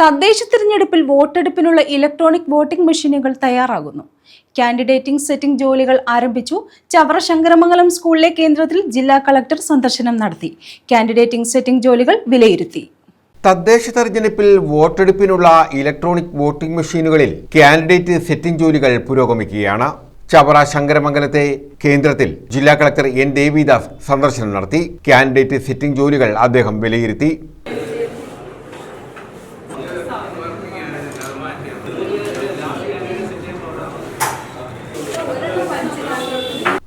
തദ്ദേശ തിരഞ്ഞെടുപ്പിൽ വോട്ടെടുപ്പിനുള്ള ഇലക്ട്രോണിക് വോട്ടിംഗ് മെഷീനുകൾ തയ്യാറാകുന്നു. കാൻഡിഡേറ്റിംഗ് സെറ്റിംഗ് ജോലികൾ ആരംഭിച്ചു. ചവറ ശങ്കരമംഗലം സ്കൂളിലെ കേന്ദ്രത്തിൽ ജില്ലാ കളക്ടർ സന്ദർശനം നടത്തി. കാൻഡിഡേറ്റിംഗ് സെറ്റിംഗ് ജോലികൾ വിലയിരുത്തി. തദ്ദേശ തെരഞ്ഞെടുപ്പിൽ വോട്ടെടുപ്പിനുള്ള ഇലക്ട്രോണിക് വോട്ടിംഗ് മെഷീനുകളിൽ കാൻഡിഡേറ്റ് സെറ്റിംഗ് ജോലികൾ പുരോഗമിക്കുകയാണ്. ചവറ ശങ്കരമംഗലത്തെ കേന്ദ്രത്തിൽ ജില്ലാ കളക്ടർ എൻ. ദേവിദാസ് സന്ദർശനം നടത്തി. കാൻഡിഡേറ്റ് സെറ്റിംഗ് ജോലികൾ അദ്ദേഹം വിലയിരുത്തി.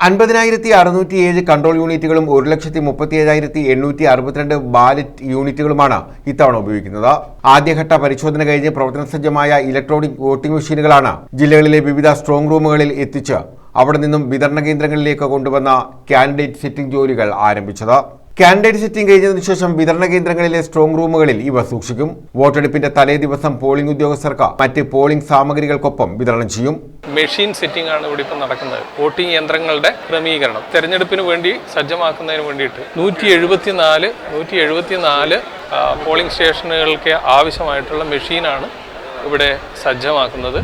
അൻപതിനായിരത്തി അറുന്നൂറ്റി ഏഴ് കൺട്രോൾ യൂണിറ്റുകളും ഒരു ലക്ഷത്തി മുപ്പത്തി ഏഴായിരത്തി എണ്ണൂറ്റി അറുപത്തിരണ്ട് ബാലറ്റ് യൂണിറ്റുകളുമാണ് ഇത്തവണ ഉപയോഗിക്കുന്നത്. ആദ്യഘട്ട പരിശോധന കഴിഞ്ഞ് പ്രവർത്തന സജ്ജമായ ഇലക്ട്രോണിക് വോട്ടിംഗ് മെഷീനുകളാണ് ജില്ലകളിലെ വിവിധ സ്ട്രോങ് റൂമുകളിൽ എത്തിച്ച് അവിടെ നിന്നും വിതരണ കേന്ദ്രങ്ങളിലേക്ക് കൊണ്ടുവന്ന കാൻഡിഡേറ്റ് സെറ്റിംഗ് ജോലികൾ ആരംഭിച്ചത്. കാൻഡിഡേറ്റ് സിറ്റിംഗ് കഴിഞ്ഞതിനു ശേഷം വിതരണ കേന്ദ്രങ്ങളിലെ സ്ട്രോങ് റൂമുകളിൽ ഇവ സൂക്ഷിക്കും. വോട്ടെടുപ്പിന്റെ തലേ ദിവസം പോളിംഗ് ഉദ്യോഗസ്ഥർക്ക് മറ്റ് പോളിംഗ് സാമഗ്രികൾക്കൊപ്പം വിതരണം ചെയ്യും. മെഷീൻ സെറ്റിംഗ് ആണ് ഇവിടെ ഇപ്പം നടക്കുന്നത്. വോട്ടിംഗ് യന്ത്രങ്ങളുടെ ക്രമീകരണം. തെരഞ്ഞെടുപ്പിന് വേണ്ടി സജ്ജമാക്കുന്നതിന് വേണ്ടിയിട്ട് നൂറ്റി എഴുപത്തിനാല് നൂറ്റി എഴുപത്തിനാല് പോളിംഗ് സ്റ്റേഷനുകൾക്ക് ആവശ്യമായിട്ടുള്ള മെഷീനാണ് ഇവിടെ സജ്ജമാക്കുന്നത്.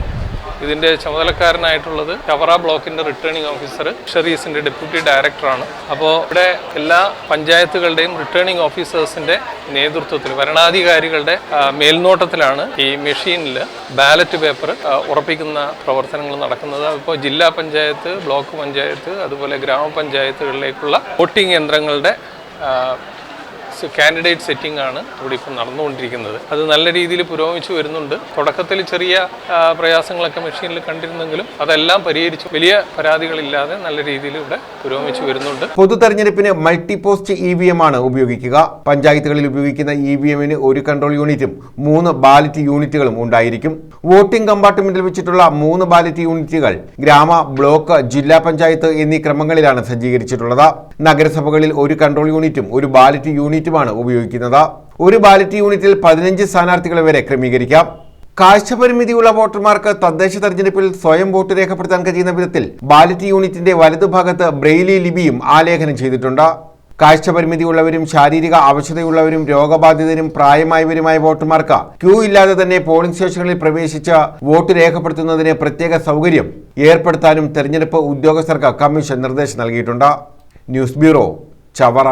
ഇതിന്റെ ചുമതലക്കാരനായിട്ടുള്ളത് ചവറ ബ്ലോക്കിന്റെ റിട്ടേണിംഗ് ഓഫീസർ ഷെറീസിന്റെ ഡെപ്യൂട്ടി ഡയറക്ടറാണ് അപ്പോൾ ഇവിടെ എല്ലാ പഞ്ചായത്തുകളുടെയും റിട്ടേണിംഗ് ഓഫീസേഴ്സിന്റെ നേതൃത്വത്തിൽ ഭരണാധികാരികളുടെ മേൽനോട്ടത്തിലാണ് ഈ മെഷീനിൽ ബാലറ്റ് പേപ്പർ ഉറപ്പിക്കുന്ന പ്രവർത്തനങ്ങൾ നടക്കുന്നത്. ഇപ്പോൾ ജില്ലാ പഞ്ചായത്ത് ബ്ലോക്ക് പഞ്ചായത്ത് അതുപോലെ ഗ്രാമപഞ്ചായത്തുകളിലേക്കുള്ള വോട്ടിംഗ് യന്ത്രങ്ങളുടെ കാൻഡിഡേറ്റ് സെറ്റിംഗ് ആണ് ഇവിടെ ഇപ്പം നടന്നുകൊണ്ടിരിക്കുന്നത്. അത് നല്ല രീതിയിൽ പുരോഗമിച്ചു വരുന്നുണ്ട്. തുടക്കത്തിൽ ചെറിയ പ്രയാസങ്ങളൊക്കെ മെഷീനിൽ കണ്ടിരുന്നെങ്കിലും അതെല്ലാം പരിഹരിച്ചു വലിയ പരാതികളില്ലാതെ നല്ല രീതിയിൽ ഇവിടെ പുരോഗമിച്ചു വരുന്നുണ്ട്. പൊതു തെരഞ്ഞെടുപ്പിന് multi post E V M ആണ് ഉപയോഗിക്കുക. പഞ്ചായത്തുകളിൽ ഉപയോഗിക്കുന്ന ഇ വി എമ്മിന് ഒരു കൺട്രോൾ യൂണിറ്റും മൂന്ന് ബാലറ്റ് യൂണിറ്റുകളും ഉണ്ടായിരിക്കും. വോട്ടിംഗ് കമ്പാർട്ട്മെന്റിൽ വെച്ചിട്ടുള്ള മൂന്ന് ബാലറ്റ് യൂണിറ്റുകൾ ഗ്രാമ ബ്ലോക്ക് ജില്ലാ പഞ്ചായത്ത് എന്നീ ക്രമങ്ങളിലാണ് സജ്ജീകരിച്ചിട്ടുള്ളത്. നഗരസഭകളിൽ ഒരു കൺട്രോൾ യൂണിറ്റും ഒരു ബാലറ്റ് യൂണിറ്റുമാണ് ഉപയോഗിക്കുന്നത്. ഒരു ബാലറ്റ് യൂണിറ്റിൽ പതിനഞ്ച് സ്ഥാനാർത്ഥികളെ വരെ ക്രമീകരിക്കാം. കാഴ്ചപരിമിതിയുള്ള വോട്ടർമാർക്ക് തദ്ദേശ തെരഞ്ഞെടുപ്പിൽ സ്വയം വോട്ട് രേഖപ്പെടുത്താൻ കഴിയുന്ന വിധത്തിൽ ബാലറ്റ് യൂണിറ്റിന്റെ വലതുഭാഗത്ത് ബ്രെയിലി ലിപിയും ആലേഖനം ചെയ്തിട്ടുണ്ട്. കാഴ്ചപരിമിതിയുള്ളവരും ശാരീരിക അവശതയുള്ളവരും രോഗബാധിതരും പ്രായമായവരുമായ വോട്ടർമാർക്ക് ക്യൂ ഇല്ലാതെ തന്നെ പോളിംഗ് സ്റ്റേഷനുകളിൽ പ്രവേശിച്ച് വോട്ട് രേഖപ്പെടുത്തുന്നതിന് പ്രത്യേക സൗകര്യം ഏർപ്പെടുത്താനും തെരഞ്ഞെടുപ്പ് ഉദ്യോഗസ്ഥർക്ക് കമ്മീഷൻ നിർദ്ദേശം നൽകിയിട്ടുണ്ട്. News bureau Chavara.